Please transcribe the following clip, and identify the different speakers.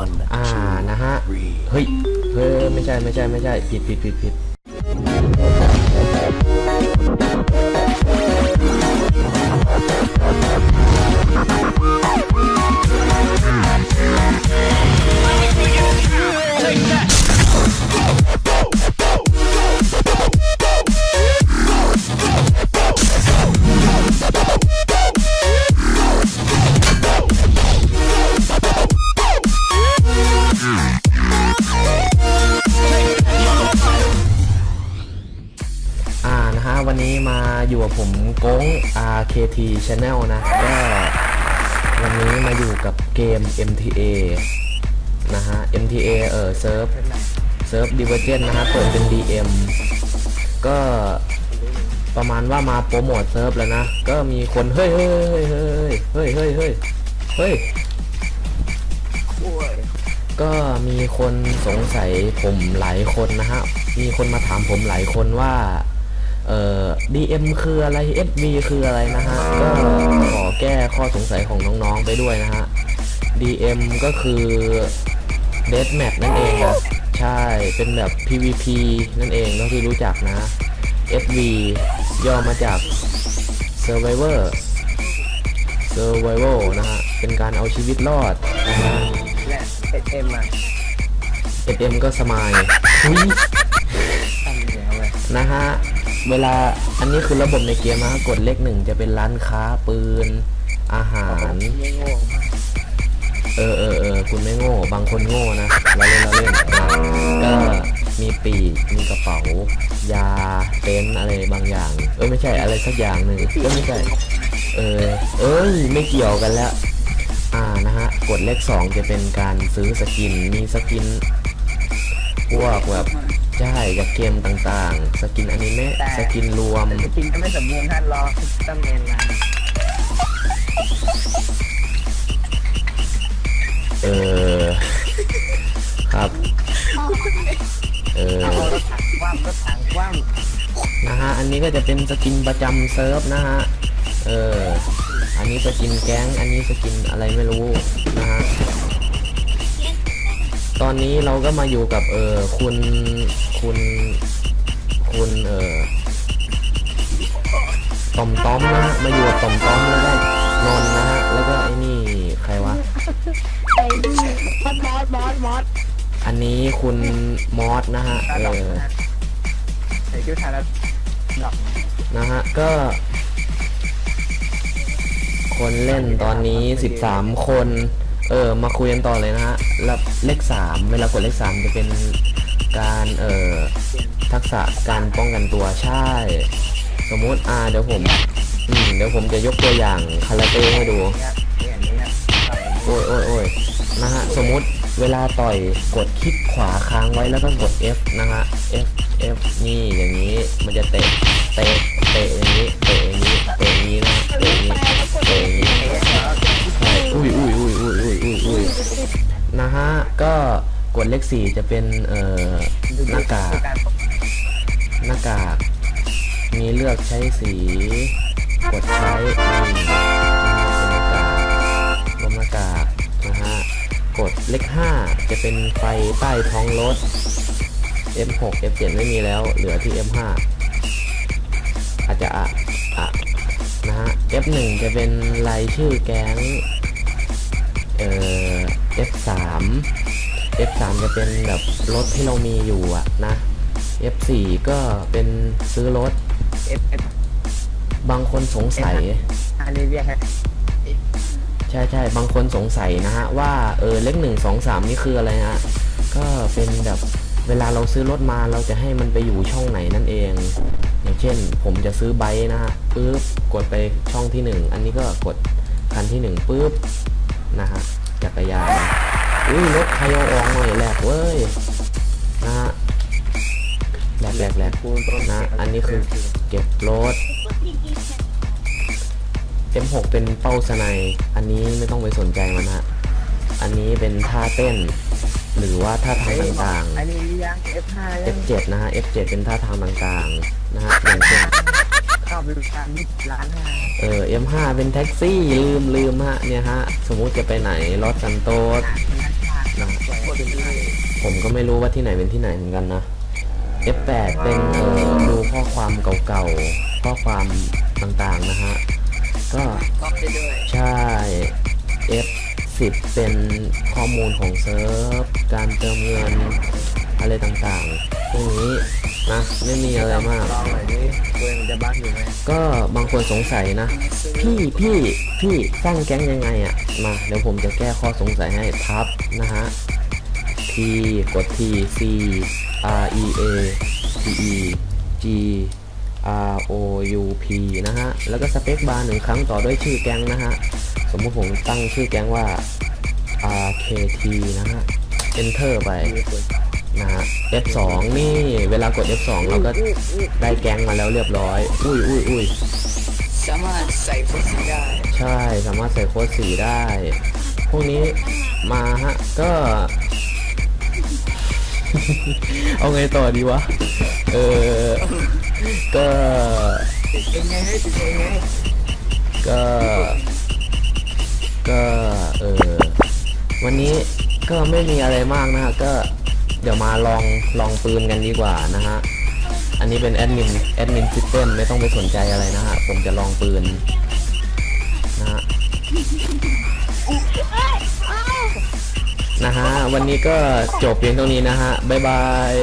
Speaker 1: One,
Speaker 2: อ่า
Speaker 1: two,
Speaker 2: นะฮะ
Speaker 1: three.
Speaker 2: เฮ้ย เฮ้ย ไม่ใช่ ไม่ใช่ ไม่ใช่ ผิดผิดผิดผิด วันนี้มาอยู่กับผมก้ง RKT Channel นะก็วันนี้มาอยู่กับเกม MTA นะฮะ MTA เออเซิร์ฟเซิร์ฟดิเวอร์เจนนะฮะเปิดเป็น DM ก็ประมาณว่ามาโปรโมทเซิร์ฟแล้วนะ ก็มีคน เฮ้ยเฮ้ยเฮ้ยเฮ้ยเฮ้ยเฮ้ยเฮ้ยก็มีคนสงสัยผมหลายคนนะฮะ มีคนมาถามผมหลายคนว่า เอ่อ DM คืออะไร FB คืออะไรนะฮะ ก็ขอแก้ข้อสงสัยของน้องๆไปด้วยนะฮะ DM ก็คือ Deathmatch นั่นเองนะใช่ เป็นแบบ PVP นั่นเองเท่าที่รู้จักนะ FV ย่อมาจาก Survivor Survival นะฮะ เป็นการเอาชีวิตรอดนะฮะ
Speaker 3: และเอ็มอะ
Speaker 2: SM ก็สมายอุ๊ย
Speaker 3: ทำเหนียวเลย
Speaker 2: นะฮะ เวลาอันนี้คือระบบในเกมนะกดเลขหนึ่งจะเป็นร้านค้าปืน อาหาร
Speaker 3: ไม่โง่
Speaker 2: เออเออเออคุณไม่โง่ บางคนโง่นะเราเล่นเราเล่นนะก็มีปีกมีกระเป๋า ยาเต็นท์อะไรบางอย่าง เออไม่ใช่อะไรสักอย่างหนึ่งก็ไม่ใช่เออเอ้ยไม่เกี่ยวกันแล้ว อ่านะฮะกดเลขสองจะเป็นการซื้อสกินมีสกินพวกแบบ ใช่จากเกมต่างๆ สกินอนิเมะสกินรวม
Speaker 3: แต่จริงก็ไม่สมบูรณ์ท่านรอตั้งเมนมา
Speaker 2: เออ ครับ เออ
Speaker 3: เอารถถังคว่ำรถถังคว่
Speaker 2: นะฮะ อันนี้ก็จะเป็นสกินประจำเซิร์ฟนะฮะ เออ อันนี้สกินแก๊ง อันนี้สกินอะไรไม่รู้นะฮะต อนนี้เราก็มาอยู่กับเออคุณคุณคุณเออต่อมต้อมนะฮะมาอยู่กับต่อมต้อมแล้วก็นนท์นะฮะแล้วก็ไอ้นี่ใครวะำ
Speaker 3: ไอ้มอสมอสมอสมอส
Speaker 2: อันนี้คุณมอสนะฮะ
Speaker 3: ตา
Speaker 2: เอ
Speaker 3: ดอก
Speaker 2: อ
Speaker 3: ใส่คิ้วทาแล้วดอก
Speaker 2: นะฮะก็ คนเล่นตอนนี้ 13 คน เออมาคุยกันต่อเลยนะฮะแล้วเลข 3 เวลากดเลข 3 จะเป็นการเอ่อทักษะการป้องกันตัวใช่ สมมติอ่าเดี๋ยวผมอืมเดี๋ยวผมจะยกตัวอย่างคาราเต้ให้ดู โอ้ยโอ้ยโอ้ยนะฮะสมมติเวลาต่อยกดคลิกขวาค้างไว้แล้วก็กด F นะฮะ F F นี่อย่างนี้มันจะเตะเตะเตะอย่างนี้เตะอย่างนี้เตะอย่างนี้นะเตะอย่างนี้เตะอย่างนี้ นะฮะ ก็กดเลขสี่จะเป็นเอ่อหน้ากากหน้ากากมีเลือกใช้สี กดใช้นี่นะฮะเป็นหน้ากากรวมหน้ากากนะฮะ กดเลข5จะเป็นไฟใต้ท้องรถ F6 F7 ไม่มีแล้ว เหลือที่ F5 อาจจะอะอะนะฮะ F1 จะเป็นรายชื่อแก๊ง เอ่อ F3 F3 จะเป็นแบบรถที่เรามีอยู่อะนะ F4 ก็เป็นซื้อรถ
Speaker 3: เอฟเอฟ
Speaker 2: บางคนสงสัย
Speaker 3: อันนี้เรียกให้
Speaker 2: ใช่ใช่บางคนสงสัยนะฮะ ว่าเออเลขหนึ่งสองสามนี่คืออะไรฮะ ก็เป็นแบบเวลาเราซื้อรถมาเราจะให้มันไปอยู่ช่องไหนนั่นเอง อย่างเช่น ผมจะซื้อไบค์นะฮะปุ๊บกดไปช่องที่หนึ่งอันนี้ก็กดคันที่หนึ่งปุ๊บนะฮะ จักรยานอุ้ยรถใครเอาออกหน่อยแหลกเว้ยนะฮะแหลกแหลกแหลก
Speaker 3: คูณต้น
Speaker 2: นะ อันนี้คือเก็บรถ M6 เป็นเป้าสไนด์อันนี้ไม่ต้องไปสนใจมันฮะ อันนี้เป็นท่าเต้น หรือว่าท่าทางต่าง
Speaker 3: อันนี้เลี้ยง F5
Speaker 2: ๆ
Speaker 3: ยัง
Speaker 2: F7 นะฮะ F7 เป็นท่าทางต่างๆ นะฮะอย่างเช่น
Speaker 3: เข้าไปดูการยี่สิบล้านห้า
Speaker 2: เออ M5 เป็นแท็กซี่ลืมลืมฮะเนี่ยฮะ สมมุติจะไปไหนลอสซันโตสนะผมก็ไม่รู้ว่าที่ไหนเป็นที่ไหนเหมือนกันนะ F8 เป็นเออดูข้อความเก่าๆ ข้อความต่างๆนะฮะ ก็ใช่ F10 เป็นข้อมูลของเซิร์ฟ การเติมเงินอะไรต่างๆ พวกนี้นะไม่มีอะไรมาก
Speaker 3: รักอยู่ไหม
Speaker 2: ก็บางคนสงสัยนะ พี่พี่พี่สร้างแก๊งยังไงอะ่ะมาเดี๋ยวผมจะแก้ข้อสงสัยให้พับนะฮะ T กด T C R E A T E G R O U P นะฮะ แล้วก็สเปคบาร์หนึ่งครั้งต่อด้วยชื่อแก๊งนะฮะ สมมติผมตั้งชื่อแก๊งว่า R K T นะฮะ Enter ไป นะฮะ F2 นี่เวลากด F2 เราก็ได้แก๊งมาแล้วเรียบร้อย อุ้ยอุ้ยอุ้ย
Speaker 1: สามารถใส่ฟุตสีได้
Speaker 2: ใช่สามารถใส่โค้ดสีได้ พวกนี้มาฮะ ก็ เอาไงต่อดีวะ เออ ก็
Speaker 3: ติดเองไงให้ติดไง
Speaker 2: ก็ ก็ เออ วันนี้ก็ไม่มีอะไรมากนะฮะ ก็ เดี๋ยวมาลองลองปืนกันดีกว่านะฮะ อันนี้เป็นแอดมินแอดมินซิสเต็มไม่ต้องไปสนใจอะไรนะฮะ ผมจะลองปืนนะฮะนะฮะ วันนี้ก็จบเพียงเท่านี้นะฮะ บ๊ายบาย